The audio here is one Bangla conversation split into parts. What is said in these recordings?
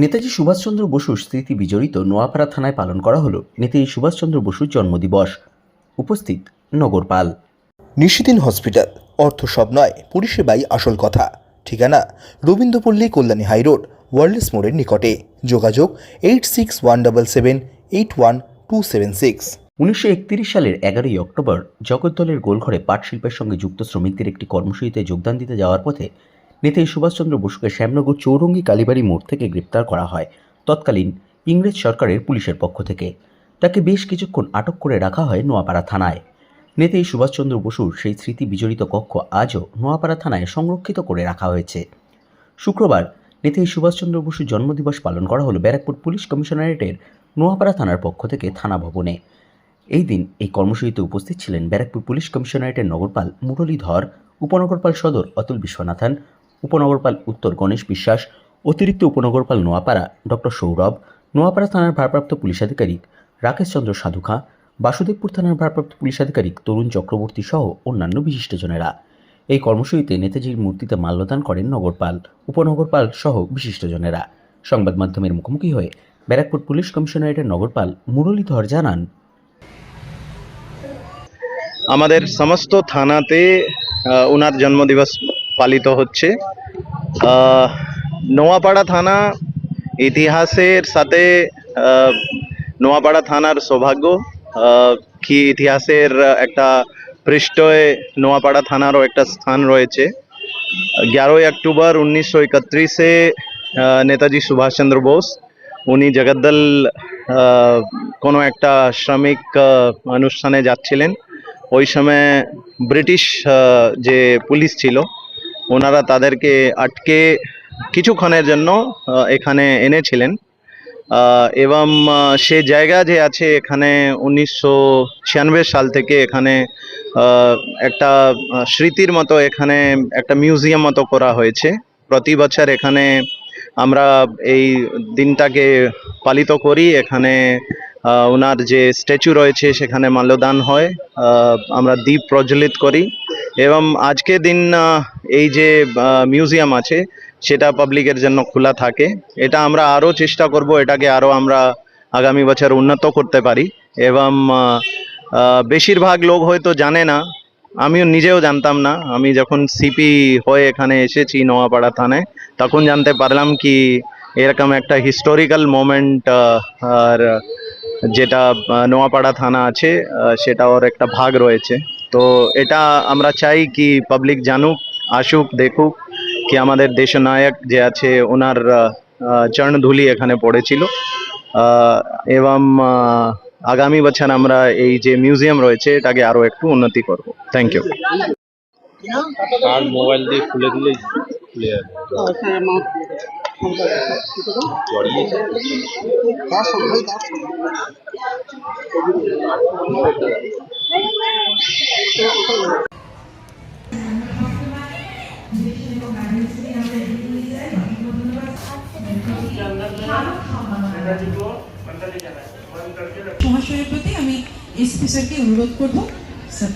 নেতাজি সুভাষচন্দ্র বসুর স্মৃতি বিজড়িত নোয়াপাড়া থানায় পালন করা হলো নেতাজি সুভাষচন্দ্র বসুর জন্মদিবস। উপস্থিত নগরপাল। নিশিদিন হসপিটাল অর্থ সব নয় পরিষেবাই আসল কথা। ঠিকানা রবীন্দ্রপল্লী কল্যাণী হাইরোড ওয়ার্ল্ডস মোড়ের নিকটে। যোগাযোগ eight six one double seven eight one two seven six. উনিশশো একত্রিশ সালের এগারোই অক্টোবর জগদ্দলের গোলঘরে পাট শিল্পের সঙ্গে যুক্ত শ্রমিকদের একটি কর্মসূচিতে যোগদান দিতে যাওয়ার পথে নেতাজি সুভাষচন্দ্র বসুকে শ্যামনগর চৌরঙ্গি কালীবাড়ি মোড় থেকে গ্রেপ্তার করা হয়, তৎকালীন ইংরেজ সরকারের পুলিশের পক্ষ থেকে। তাকে বেশ কিছুক্ষণ আটক করে রাখা হয় নোয়াপাড়া থানায়। নেতাজি সুভাষচন্দ্র বসুর সেই স্মৃতি বিজড়িত কক্ষ আজও নোয়াপাড়া থানায় সংরক্ষিত করে রাখা হয়েছে। শুক্রবার নেতাজি সুভাষচন্দ্র বসুর জন্মদিবস পালন করা হলো ব্যারাকপুর পুলিশ কমিশনারেটের নোয়াপাড়া থানার পক্ষ থেকে থানা ভবনে। এই দিন এই কর্মসূচিতে উপস্থিত ছিলেন ব্যারাকপুর পুলিশ কমিশনারেটের নগরপাল মুরলীধর, উপনগরপাল সদর অতুল বিশ্বনাথন উপনগরপাল উত্তর গণেশ বিশ্বাস, অতিরিক্ত উপনগরপাল নোয়াপাড়া ডক্টর সৌরভ, নোয়াপাড়া থানার ভারপ্রাপ্ত পুলিশ আধিকারিক রাকেশ চন্দ্র সাধুখা, বাসুদেবপুর থানার ভারপ্রাপ্ত পুলিশ আধিকারিক তরুণ চক্রবর্তী সহ অন্যান্য বিশিষ্টজনেরা। এই কর্মসূচিতে নেতাজির মূর্তিতে মাল্যদান করেন নগরপাল, উপনগরপাল সহ বিশিষ্টজনেরা। সংবাদ মাধ্যমের মুখোমুখি হয়ে ব্যারাকপুর পুলিশ কমিশনারেটের নগরপাল মুরলীধর জানান, আমাদের সমস্ত থানাতে ওনার জন্মদিবস পালিত হচ্ছে। নোয়াপাড়া থানা ইতিহাসের সাথে নোয়াপাড়া থানার সৌভাগ্য কি ইতিহাসের একটা পৃষ্ঠে নোয়াপাড়া থানারও একটা স্থান রয়েছে। গ্যারোই অক্টোবর উনিশশো একত্রিশে নেতাজি সুভাষচন্দ্র বোস, উনি জগদ্দল কোনো একটা শ্রমিক অনুষ্ঠানে যাচ্ছিলেন। ওই সময় ব্রিটিশ যে পুলিশ ছিল ওনারা তাদেরকে আটকে কিছুক্ষণের জন্য এখানে এনেছিলেন। এবং সে জায়গা যে আছে এখানে উনিশশো ছিয়ানব্বই সাল থেকে এখানে একটা স্মৃতির মতো এখানে একটা মিউজিয়াম মতো করা হয়েছে। প্রতি বছর এখানে আমরা এই দিনটাকে পালিত করি। এখানে ওনার যে স্ট্যাচু রয়েছে সেখানে মাল্যদান হয়। আমরা দ্বীপ প্রজ্বলিত করি। এবং আজকে দিন এই যে মিউজিয়াম আছে, সেটা পাবলিকের জন্য খোলা থাকে। এটা আমরা আরও চেষ্টা করব, এটাকে আরও আমরা আগামী বছর উন্নত করতে পারি। এবং বেশিরভাগ লোক হয়তো জানে না, আমিও নিজেও জানতাম না। আমি যখন সিপি হয়ে এখানে এসেছি নোয়াপাড়া থানায় তখন জানতে পারলাম কি এরকম একটা হিস্টোরিক্যাল মোমেন্ট আর যেটা নোয়াপাড়া থানা আছে সেটা ওর একটা ভাগ রয়েছে। তো এটা আমরা চাই কি পাবলিক জানুক আসুক দেখুক কি আমাদের দেশনায়ক যে আছে ওনার চরণধুলি এখানে পড়েছিল। এবং আগামী বছর আমরা এই যে মিউজিয়াম রয়েছে এটাকে আরও একটু উন্নতি করব। থ্যাংক ইউ আর মোবাইল দিয়ে খুলে দিলে খুলে যাবে। জড়িয়েছে মহাশয়ের প্রতি আমি এসপি স্যারকে অনুরোধ করব, স্যার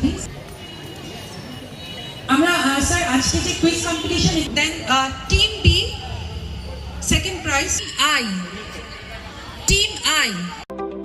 আমরা স্যার, আজকে যে quiz competition then team B second prize I team I